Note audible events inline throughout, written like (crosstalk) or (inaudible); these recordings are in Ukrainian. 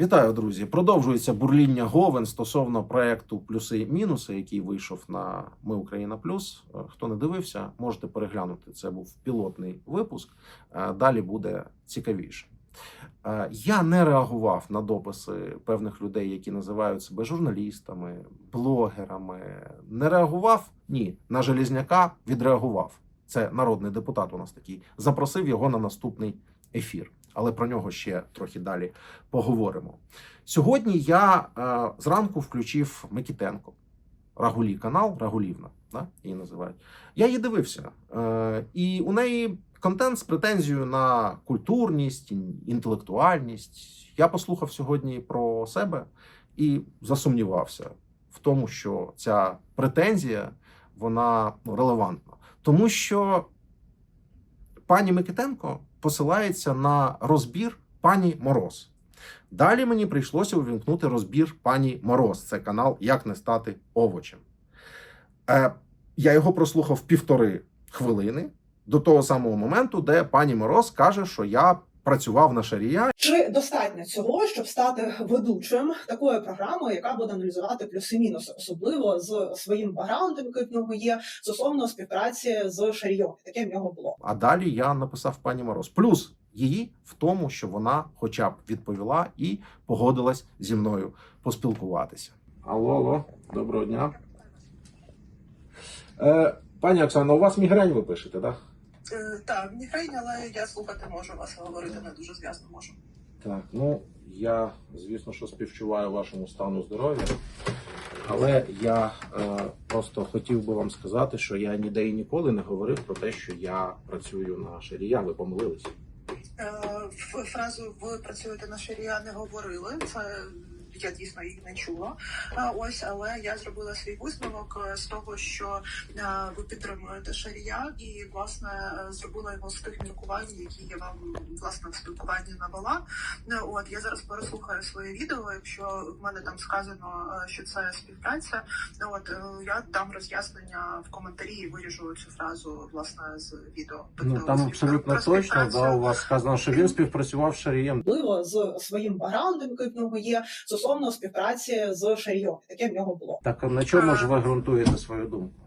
Вітаю, друзі! Продовжується бурління Говен стосовно проекту Плюси і мінуси, який вийшов на Ми Україна Плюс. Е, Хто не дивився, можете переглянути. Це був пілотний випуск. Е, Далі буде цікавіше. Е, Я не реагував на дописи певних людей, які називають себе журналістами, блогерами. Не реагував ні на Желізняка. Відреагував. Це народний депутат. У нас такий запросив його на наступний ефір. Але про нього ще трохи далі поговоримо. Сьогодні я е, зранку включив Микітенко, Рагулі канал, Рагулівна, да, її називають. Я її дивився, е, і у неї контент з претензією на культурність, інтелектуальність. Я послухав сьогодні про себе і засумнівався в тому, що ця претензія вона ну, релевантна. Тому що пані Микитенко посилається на розбір пані Мороз. Далі мені прийшлося увімкнути розбір пані Мороз. Це канал Як не стати овочем. Е, я його прослухав півтори хвилини до того самого моменту, де пані Мороз каже, що я працював на шарія. Чи достатньо цього, щоб стати ведучим такої програми, яка буде аналізувати плюси-мінуси, особливо з своїм бакграундом, який в нього є, стосовно співпраці з Шарійом, таке в нього було. А далі я написав пані Мороз. Плюс її в тому, що вона хоча б відповіла і погодилась зі мною поспілкуватися. Алло, алло, доброго дня. Е, пані Оксано, у вас мігрень ви пишете, так? Е, Так, мігрень, але я слухати можу вас говорити не дуже зв'язно можу. Так, ну я звісно, що співчуваю вашому стану здоров'я, але я е, просто хотів би вам сказати, що я ніде і ніколи не говорив про те, що я працюю на шарія. Ви помилилися. Е, Фразу ви працюєте на шарія не говорили. Це я дійсно їх не чула. Ось, але я зробила свій висновок е, з того, що е, ви підтримуєте шарія, і власне е, зробила його з тих міркувань, які я вам власне в спілкуванні навела. От я зараз переслухаю своє відео. Якщо в мене там сказано, що це співпраця, от я дам роз'яснення в коментарі і виріжу цю фразу власне з відео. Ну Тобто, там абсолютно точно да, у вас сказано, що він співпрацював з шарієм. З своїм бакграундом, який в нього є, стосовно співпраці з Шарійом, таке в нього було. Так а на чому ж ви ґрунтуєте свою думку?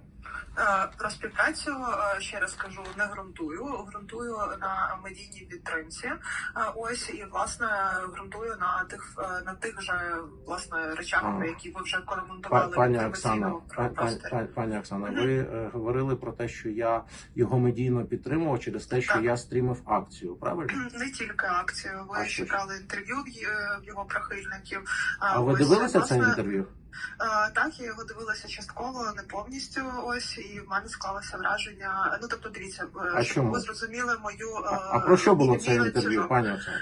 Е, Про співпрацю е, ще раз кажу, не ґрунтую. Ґрунтую на медійній підтримці. Е, Ось і власне ґрунтую на тих е, на тих же власне речах, А. які ви вже коментували Пані Оксана, пані Оксана, ви е, говорили про те, що я його медійно підтримував через те, що Так. я стрімив акцію. Правильно? Не тільки акцію, ви А брали інтерв'ю в його прихильників. А ви ось, дивилися це інтерв'ю? Е, Так, я його дивилася частково, не повністю. Ось і в мене склалося враження. Ну тобто, дивіться, е, А щоб чому? ви зрозуміли мою А, е, а про що було це інтерв'ю, пані Оксана?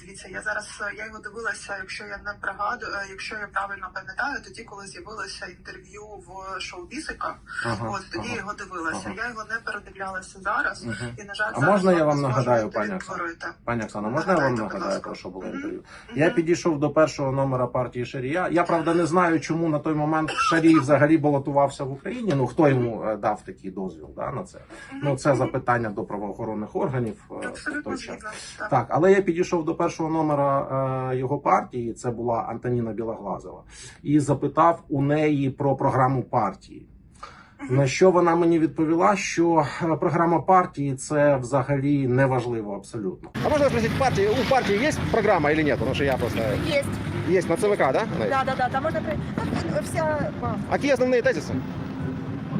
Дивіться, я зараз я його дивилася. Якщо я не пригадую, якщо я правильно пам'ятаю, тоді коли з'явилося інтерв'ю в шоу Бісика, Ага, от тоді я ага. його дивилася. ага. Я його не передивлялася зараз. Мгм. І на жаль, А зараз можна я вам нагадаю, пані відтворити. Пані Оксана, можна я вам нагадаю про що було інтерв'ю? Я підійшов до першого номера партії Шарія. Я правда не знаю, чому на той момент Шарій взагалі балотувався в Україні. Ну хто йому е, дав такий дозвіл да, на це? Ну це запитання до правоохоронних органів е, Абсолютно той час. Так. Так, але я підійшов до першого номера е, його партії. Це була Антоніна Білоглазова, і запитав у неї про програму партії. На що вона мені відповіла, що програма партії це взагалі не важливо абсолютно. А можно спросить, партии, у партии есть программа или нет? Потому что я просто... Есть. Есть на ЦВК, да? она есть? Да, да, да. Там можно при- ну, вся. А какие основные тезисы?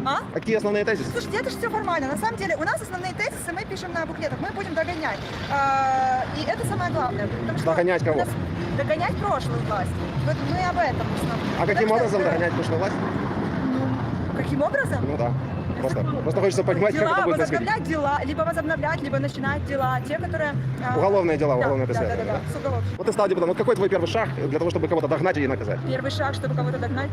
А? Какие основные тезисы? Слушайте, это же все формально. На самом деле, у нас основные тезисы мы пишем на буклетах. Мы будем догонять. А, и это самое главное. Потому что Догонять у кого? нас- Догонять прошлую власть. Вот мы об этом в основном. А каким Потому что, образом э, догонять прошлую власть? ну, каким образом? Ну да. Просто, просто хочется понимать, как дела, это будет происходить. возобновлять дела, либо возобновлять, либо начинать дела. Те, которые... а, Уголовные дела, да, уголовное да, да, да, преследование. да, с уголов. Вот ты стал депутатом. Вот какой твой первый шаг для того, чтобы кого-то догнать и наказать? Первый шаг, чтобы кого-то догнать.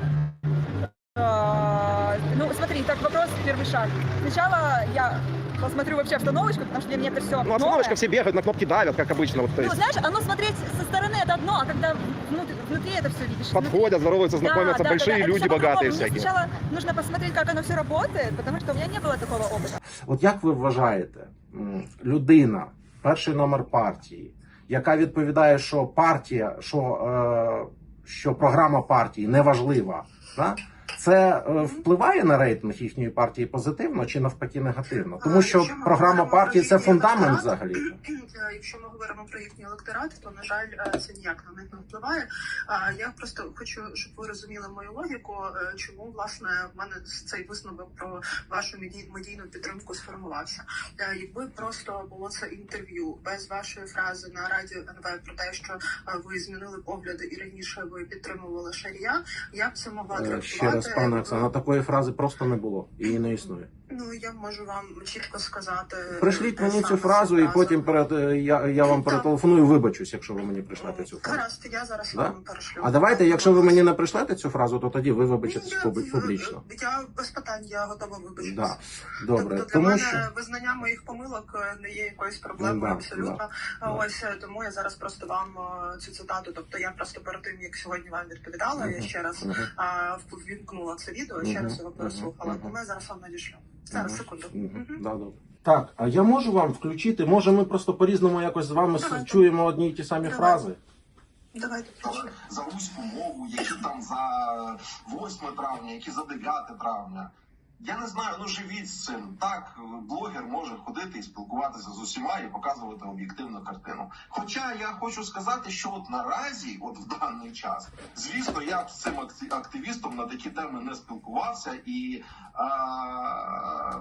А, Ну, смотри, так вопрос, первый шаг. Сначала я посмотрю вообще обстановочку, потому что для меня это все Ну, обстановочка, все бегают, на кнопки давят, как обычно. Вот, то Ну, есть знаешь, оно смотреть со стороны это одно, а когда внутри, внутри это все видишь. подходят, здороваются, Да, знакомятся, да, большие да, да. Это люди, всё по-другому. богатые Мне всякие. сначала нужно посмотреть, как оно все работает, потому что у меня не было такого опыта. От як ви вважаєте, м, людина, перший номер партії, яка відповідає, що партія, що, е, що програма партії неважлива, да? Це е, впливає на рейтинг їхньої партії позитивно чи навпаки негативно? Тому що Якщо програма партії це фундамент взагалі. е, Якщо ми говоримо про їхній електорат, то на жаль, е, це ніяк на них не впливає. Я просто хочу, щоб ви розуміли мою логіку, чому власне в мене цей висновок про вашу меді- медійну підтримку сформувався. Якби просто було це інтерв'ю без вашої фрази на радіо НВ про те, що ви змінили погляди і раніше ви підтримували Шарія, я б це могла трактувати. Раз, пане Оксана, такої фрази просто не було. Її не існує. Ну я можу вам чітко сказати. Пришліть мені цю фразу, і потім перед е, я, я вам перетелефоную. Вибачусь, якщо ви мені пришлете цю фразу. Гаразд, я зараз Да? вам перешлю. А давайте, якщо ви мені не пришлете цю фразу, то тоді ви вибачитесь публічно. Я без питань, я готова вибачитися. Да. Добре, тобто для тому мене що визнання моїх помилок е, не є якоюсь проблемою Да, абсолютно. да. Ось е, тому я зараз просто вам е, цю цитату. Тобто я просто перед тим, як сьогодні вам відповідала, я ще раз Мгм. а, ввімкнула це відео, ще Мгм, раз його переслухала. мгм. Тому я зараз вам надішлю. Зараз секунду. Мгм. Да, добре. Так, а я можу вам включити? Може, ми просто по-різному якось з вами с- Давайте. чуємо одні й ті самі Давайте. фрази? Давайте включимо. за руську мову, які там за 8 травня, які за 9 травня. Я не знаю, ну живіть з цим. Так, блогер може ходити і спілкуватися з усіма і показувати об'єктивну картину. Хоча я хочу сказати, що от наразі, от в даний час, звісно, я б з цим акти- активістом на такі теми не спілкувався, і а,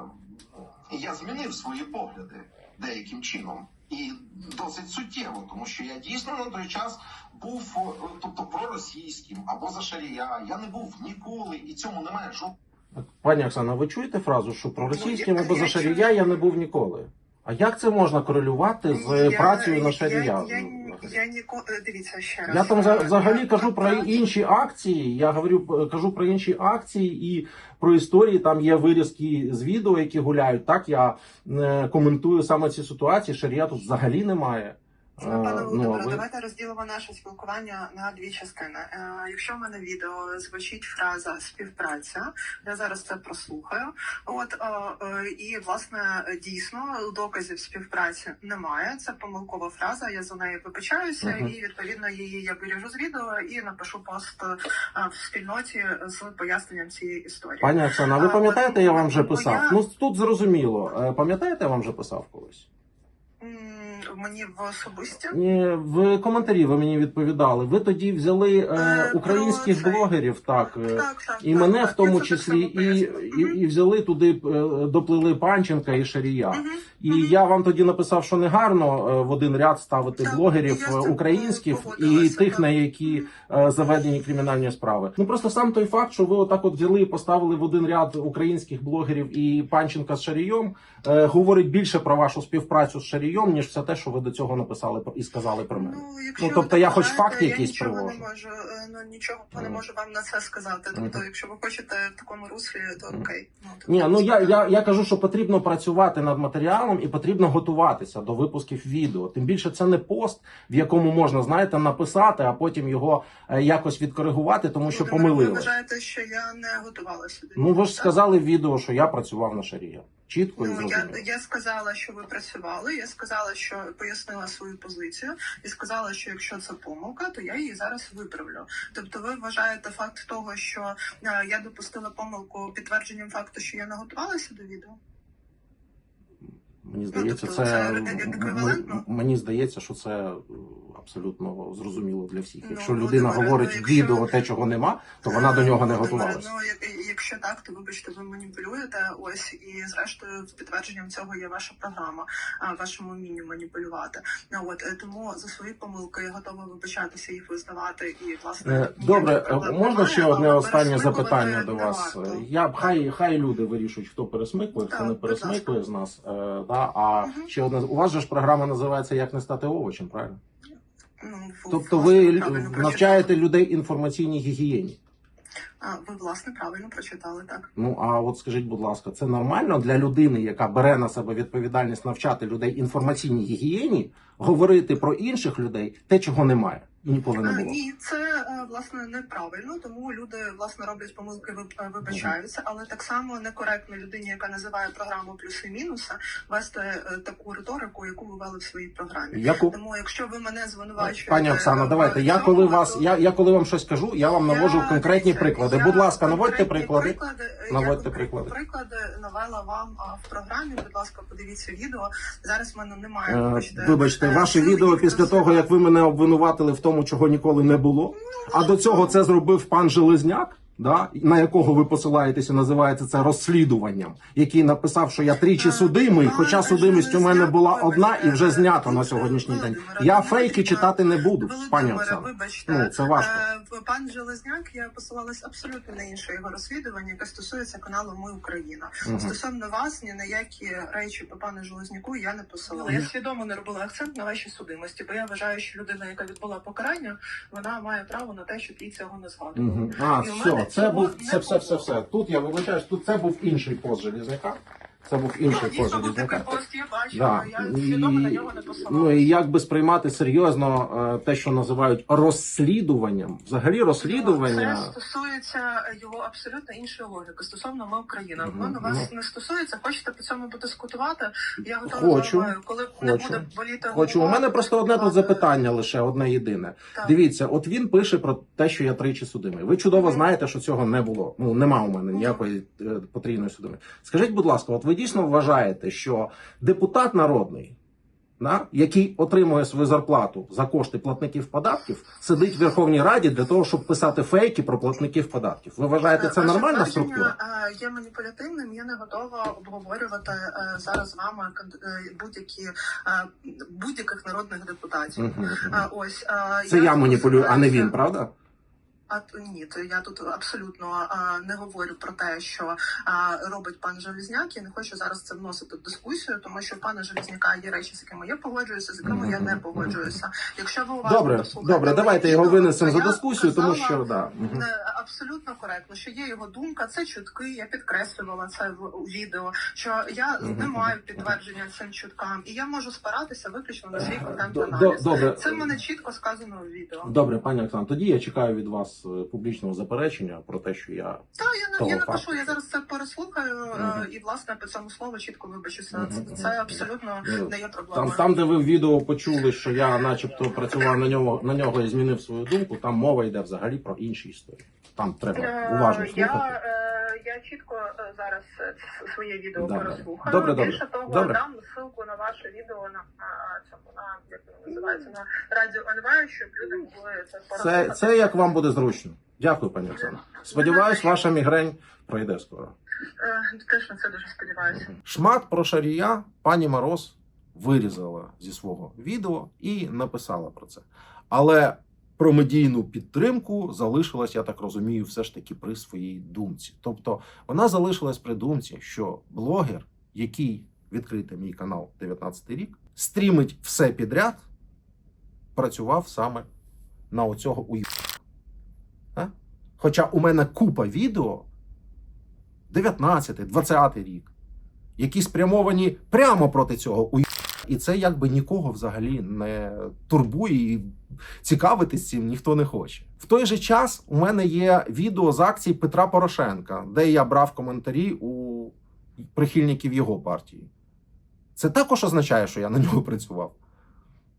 я змінив свої погляди деяким чином. І досить суттєво, тому що я дійсно на той час був е, тобто проросійським або за шарія. Я не був ніколи, і цьому немає жодного. Пані Оксана, ви чуєте фразу, що про Ну, або за шарія я не був ніколи? А як це можна корелювати з Я- працею на шарія? Я, я, я ніко... е, Дивіться ще раз. Я там Е, взагалі я- кажу про інші акції. Я говорю кажу про інші акції і про історії. Там є вирізки з відео, які гуляють. Так я е, коментую саме ці ситуації. Шарія тут взагалі немає. Е, Ну, Пане ну, Володимире, ви- давайте розділимо наше спілкування на дві частини. Е, якщо в мене відео звучить фраза співпраця, я зараз це прослухаю. От е, е, і власне дійсно доказів співпраці немає. Це помилкова фраза. Я за неї вибачаюся, Мгм. і відповідно її я виріжу з відео і напишу пост е, в спільноті з поясненням цієї історії. Пані Оксана, ви пам'ятаєте, я вам вже писав? я- Ну тут зрозуміло. Е, Пам'ятаєте, я вам вже писав колись? Мені в особисті. Ні, в коментарі ви мені відповідали. Ви тоді взяли е, Е, українських про блогерів, так. е, Так, так, І так, мене так, в тому я це так числі, само і, і, і взяли туди, е, доплили Панченка і Шарія. Мгм. І я вам тоді написав, що не гарно е, в один ряд ставити Так, блогерів з е, українських е, і погодилася, тих, так. на які е, заведені кримінальні справи. Ну просто сам той факт, що ви отак от взяли і поставили в один ряд українських блогерів і Панченка з Шарієм, е, говорить більше про вашу співпрацю з Шарієм, ніж все те, що ви до цього написали і сказали про мене. Ну, якщо Ну, тобто я хоч факти я якісь нічого привожу. не можу, е, ну нічого не можу вам на це сказати. Тобто, якщо ви хочете в такому руслі, то окей. Ну, тобто, Ні, ну я, я, я кажу, що потрібно працювати над матеріалом і потрібно готуватися до випусків відео. Тим більше це не пост, в якому можна, знаєте, написати, а потім його е, якось відкоригувати, тому що Володимир, Ви помилили. вважаєте, що я не готувалася до Ну ви ж так? сказали в відео, що я працював на шарія. Чітко і Ну, я, я сказала, що ви працювали. Я сказала, що пояснила свою позицію, і сказала, що якщо це помилка, то я її зараз виправлю. Тобто, ви вважаєте факт того, що е, я допустила помилку підтвердженням факту, що я не готувалася до відео? Мені здається, тобто це це еквівалентно? мені здається, що це е, абсолютно зрозуміло для всіх. Ну, Якщо ну, людина добре, говорить ну, якщо- відео те, чого нема, то вона до нього не готувалася. Ну, як- якщо так, то вибачте, ви маніпулюєте. Ось і зрештою підтвердженням цього є ваша програма, вашому вмінню маніпулювати. Ну от е, тому за свої помилки я готова вибачатися їх визнавати і власне Е, Добре, можна немає, ще одне останнє запитання до вас. Я б хай хай люди вирішують, хто пересмикує, хто Так, не пересмикує з нас. Е, да, а Мгм. ще одне у вас же ж програма називається Як не стати овочем, правильно? Ну, Тобто власне, ви правильно навчаєте прочитали. людей інформаційній гігієні. А, ви власне правильно прочитали так. Ну а от скажіть, будь ласка, це нормально для людини, яка бере на себе відповідальність навчати людей інформаційній гігієні, говорити про інших людей те, чого немає і ніколи не було. Ні, це е, власне неправильно, тому люди власне роблять помилки, е, вибачаються, але так само некоректно людині, яка називає програму плюси-мінуси, вести е, таку риторику, яку ви вели в своїй програмі. Яку Тому, якщо ви мене звинувачуєте, пані Оксана, давайте. Я коли вас, я, я коли вам щось кажу, я вам навожу я- конкретні дивіться, приклади. я Будь ласка, наводьте приклади. приклади, Наводьте я приклади. приклади навела вам в програмі. Будь ласка, подивіться відео. Зараз в мене немає. Е, вибачте, Вибачте, ваше відео після того, як ви мене обвинуватили в тому, чого ніколи не було. А до цього це зробив пан Железняк, да, на якого ви посилаєтеся, називається це розслідуванням, який написав, що я тричі судимий, хоча судимість у мене була одна і вже знято на сьогоднішній день. Я фейки читати не буду, пані вибачте, Ну це важко. Е, Пан Железняк, я посилалась абсолютно на інше його розслідування, яке стосується каналу Ми Україна. Стосовно вас, ні на які речі по пану Железняку я не посилала. Я свідомо не робила акцент на вашій судимості, бо я вважаю, що людина, яка відбула покарання, вона має право на те, щоб їй цього не згадували. А, І все, це був це все, все, все. Тут я вибачаюсь, тут це був інший пост Железняка. Це був Ну, інший я Да. я свідомо на І, нього не посилала. ну і як би сприймати серйозно е, те, що називають розслідуванням, взагалі розслідування. Це стосується його абсолютно іншої логіки. Стосовно ми Україна. Воно вас Ну. не стосується. Хочете по цьому подискутувати? Я готова Хочу, вами, коли не буде боліти. Хочу, у мене просто одне тут запитання, лише одне єдине. Так. Дивіться, от він пише про те, що я тричі судимий. Ви чудово Мгм. знаєте, що цього не було. Ну нема у мене ніякої е, потрійної судими. Скажіть, будь ласка, от ви дійсно вважаєте, що депутат народний, да, який отримує свою зарплату за кошти платників податків, сидить в Верховній Раді для того, щоб писати фейки про платників податків? Ви вважаєте, це Ваше нормальна структура? е, Є маніпулятивним. Я не готова обговорювати е, зараз з вами е, будь-які е, будь-яких народних депутатів. Е, Ось е, Це я маніпулюю, а не він, правда? А т- ні, то я тут абсолютно а, не говорю про те, що а, робить пан Железняк. Я не хочу зараз це вносити в дискусію, тому що в пана Железняка є речі, з якими я погоджуюся, з якими я не погоджуюся. Якщо ви уважно Добре, добре, давайте його винесемо за дискусію, тому що да. Е, Абсолютно коректно, що є його думка, це чутки. Я підкреслювала це в відео. Що я не маю підтвердження цим чуткам, і я можу спиратися виключно на свій контент до- аналіз. Добре, Це в мене чітко сказано в відео. Добре, пані Оксана, тоді я чекаю від вас е, публічного заперечення про те, що я Та я Того я факту. напишу. Я зараз це переслухаю Мгм. і власне по цьому слову чітко вибачуся. Мгм. Це, це абсолютно Ну, не є проблема. там, там, де ви в відео почули, що я, начебто, працював на нього на нього і змінив свою думку. Там мова йде взагалі про інші історії. Там треба Е, уважно я, слухати. е, я чітко зараз своє відео Добре. переслухаю. Добре, добре. Більше того, Добре. дам ссылку на ваше відео на, цьому на як називається на радіо НВ, щоб люди могли це Це, це як вам буде зручно. Дякую, пані Оксана. Сподіваюсь, ваша мігрень пройде скоро. Е, Теж на це дуже сподіваюся. Шмат про шарія пані Мороз вирізала зі свого відео і написала про це. Але про медійну підтримку залишилась, я так розумію, все ж таки при своїй думці. Тобто вона залишилась при думці, що блогер, який відкрити мій канал 19 рік, стрімить все підряд, працював саме на оцього у Хоча у мене купа відео 19, 20 рік, які спрямовані прямо проти цього і це якби нікого взагалі не турбує і цікавитись цим ніхто не хоче. В той же час у мене є відео з акцій Петра Порошенка, де я брав коментарі у прихильників його партії. Це також означає, що я на нього працював.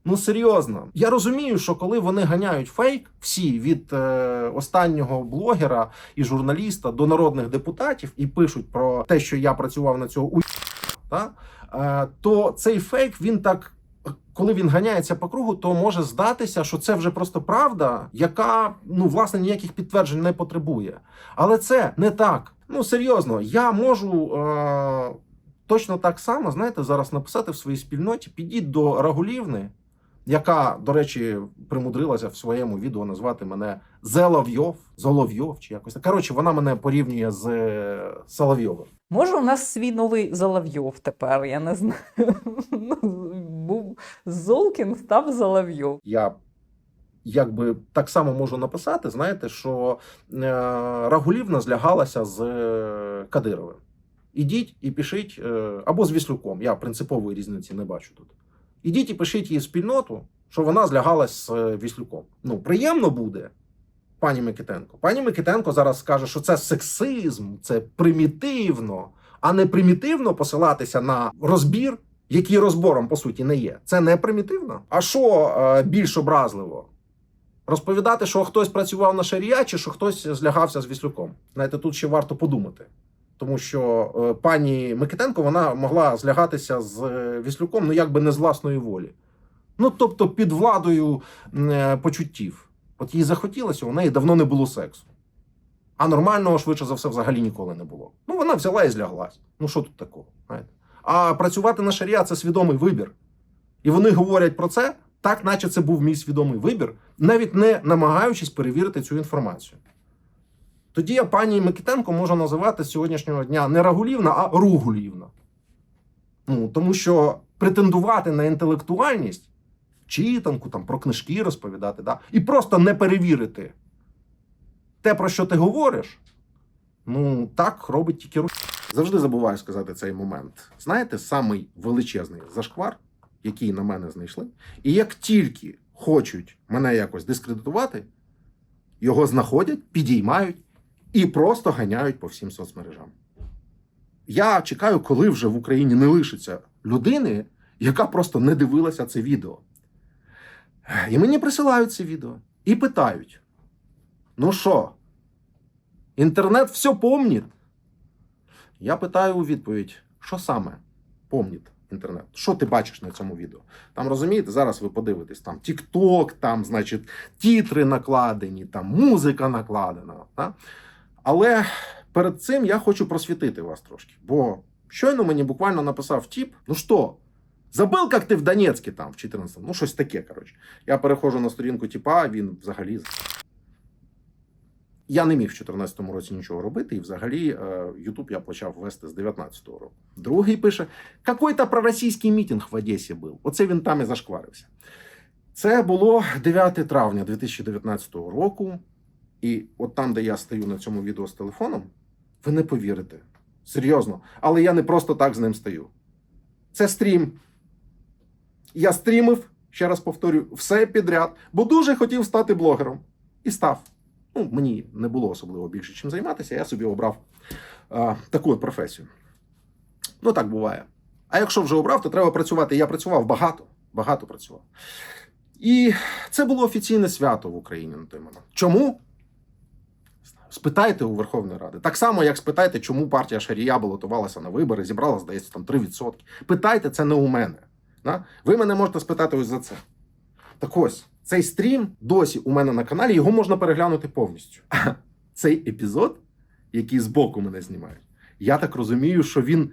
Ну серйозно, я розумію, що коли вони ганяють фейк, всі від е, останнього блогера і журналіста до народних депутатів і пишуть про те, що я працював на цього у та, е, то цей фейк він так. Коли він ганяється по кругу, то може здатися, що це вже просто правда, яка ну власне ніяких підтверджень не потребує. Але це не так. Ну серйозно, я можу е, точно так само, знаєте, зараз написати в своїй спільноті: підіть до Рагулівни, яка, до речі, примудрилася в своєму відео назвати мене Зеловйов, Золовйов чи якось так. Коротше, вона мене порівнює з е, Соловйовим. Може, у нас свій новий Соловйов тепер, я не знаю. Був Золкін, став Соловйов. Я якби так само можу написати, знаєте, що е, Рагулівна злягалася з е, Кадировим. Ідіть і пишіть, або з Віслюком. Я принципової різниці не бачу тут. Ідіть і пишіть її спільноту, що вона злягалась з е, Віслюком. Ну, приємно буде, пані Микитенко. Пані Микитенко зараз скаже, що це сексизм, це примітивно, а не примітивно посилатися на розбір, який розбором по суті не є. Це не примітивно. А що е, більш образливо? Розповідати, що хтось працював на шарія, чи що хтось злягався з Віслюком. Знаєте, тут ще варто подумати. Тому що е, пані Микитенко вона могла злягатися з е, Віслюком, ну якби не з власної волі. Ну тобто під владою е, почуттів. От їй захотілося, у неї давно не було сексу. А нормального, швидше за все, взагалі ніколи не було. Ну, вона взяла і зляглась. Ну, що тут такого? Знаєте? А працювати на шарія це свідомий вибір. І вони говорять про це так, наче це був мій свідомий вибір, навіть не намагаючись перевірити цю інформацію. Тоді я пані Микитенко можу називати з сьогоднішнього дня не Рагулівна, а Ругулівна. Ну, тому що претендувати на інтелектуальність, читанку, там, про книжки розповідати, да, і просто не перевірити те, про що ти говориш, ну так робить тільки Ру. Завжди забуваю сказати цей момент. Знаєте, самий величезний зашквар, який на мене знайшли, і як тільки хочуть мене якось дискредитувати, його знаходять, підіймають і просто ганяють по всім соцмережам. Я чекаю, коли вже в Україні не лишиться людини, яка просто не дивилася це відео. І мені присилають це відео і питають: ну що, інтернет все помнить? Я питаю у відповідь, що саме помнить інтернет? Що ти бачиш на цьому відео? Там розумієте, зараз ви подивитесь, там TikTok, там, значить, тітри накладені, там музика накладена. Да? Але перед цим я хочу просвітити вас трошки. Бо щойно мені буквально написав тіп: ну що, забив, як ти в Донецьку там в 14 ну щось таке, коротше. Я переходжу на сторінку тіпа, він взагалі. Я не міг в 2014 році нічого робити, і взагалі е, Ютуб я почав вести з 2019 року. Другий пише: какой-то проросійський мітинг в Одесі був. Оце він там і зашкварився. Це було 9 травня 2019 року. І от там, де я стою на цьому відео з телефоном, ви не повірите. Серйозно. Але я не просто так з ним стою. Це стрім. Я стрімив, ще раз повторю, все підряд, бо дуже хотів стати блогером. І став. Ну, мені не було особливо більше чим займатися, я собі обрав а, таку от професію. Ну, так буває. А якщо вже обрав, то треба працювати. Я працював багато, багато працював. І це було офіційне свято в Україні на той момент. Чому? Спитайте у Верховної Ради. Так само, як спитайте, чому партія Шарія балотувалася на вибори, зібрала, здається, там 3%. Питайте це не у мене. Да? Ви мене можете спитати ось за це. Так ось, цей стрім досі у мене на каналі, його можна переглянути повністю. А (laughs) цей епізод, який збоку мене знімають, я так розумію, що він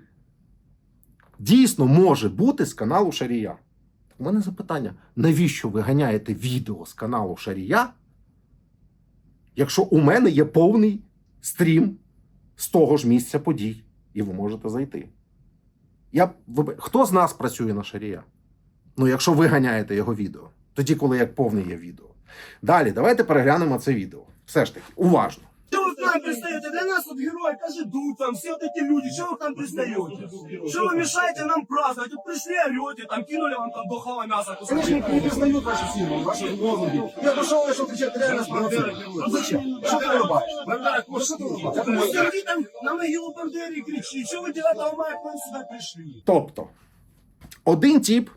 дійсно може бути з каналу Шарія. У мене запитання: навіщо ви ганяєте відео з каналу Шарія? Якщо у мене є повний стрім з того ж місця подій, і ви можете зайти. Я, Хто з нас працює на шарія? Ну, якщо ви ганяєте його відео, тоді, коли як повне є відео. Далі, давайте переглянемо це відео. Все ж таки, уважно. Что вы к нам пристаете? Для нас вот герои, Кожедуб, там, все вот эти люди, что вы к нам пристаете? Что вы мешаете нам праздновать? Вот пришли, орете, там, кинули вам там доховое мясо. Конечно, не признают ваши силы, ваши лозунги. Я дошел, я что кричать реально спровоцировать. Ну зачем? Что ты рубаешь? Ну что ты рубаешь? Я думаю, Сергей там на могилу Бандеры кричит. Что вы 9 мая к нам сюда пришли? Тобто, один тіп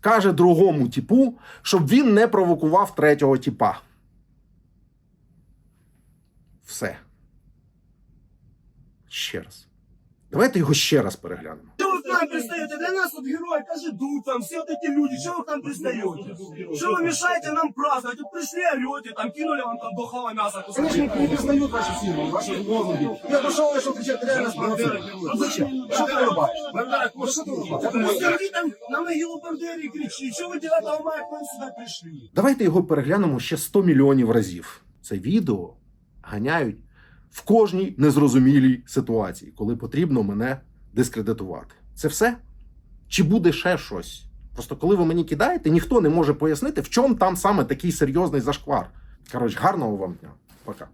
каже другому тіпу, щоб він не провокував третього тіпа. Все. Ще раз. Давайте його ще раз переглянемо. Что вы к нам пристаете? Для нас вот герои, Кожедуб, там, все вот эти люди, что вы к нам пристаете? Что вы мешаете нам праздновать? Вот пришли, орете, там, кинули вам там доховое мясо. Конечно, не признают ваши силы, ваши лозунги. Я дошел, я что кричать реально спровоцировать. Ну зачем? Что ты рубаешь? Ну что ты рубаешь? Я думаю, Сергей там на могилу Бандеры кричит. Что вы 9 мая к нам сюда пришли? Давайте його переглянемо ще 100 мільйонів разів. Це відео ганяють в кожній незрозумілій ситуації, коли потрібно мене дискредитувати. Це все? Чи буде ще щось? Просто коли ви мені кидаєте, ніхто не може пояснити, в чому там саме такий серйозний зашквар. Коротше, гарного вам дня. Пока.